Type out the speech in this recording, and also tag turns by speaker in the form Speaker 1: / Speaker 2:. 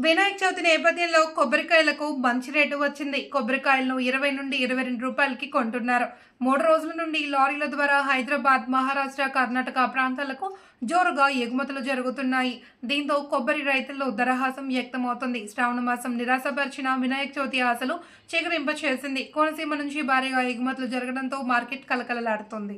Speaker 1: వినాయక చవితి నేపథ్యంలో కొబ్బరికాయలకు మంచి రేటు వచ్చింది. కొబ్బరికాయలను ఇరవై నుండి ఇరవై రెండు రూపాయలకి కొంటున్నారు. మూడు రోజుల నుండి లారీల ద్వారా హైదరాబాద్ మహారాష్ట్ర కర్ణాటక ప్రాంతాలకు జోరుగా ఎగుమతులు జరుగుతున్నాయి. దీంతో కొబ్బరి రైతుల్లో దరహాసం వ్యక్తమవుతుంది. శ్రావణ మాసం నిరాశపరిచిన వినాయక చవితి ఆశలు చిగురింప చేసింది కోనసీమ నుంచి భారీగా ఎగుమతులు జరగడంతో మార్కెట్ కలకలలాడుతుంది.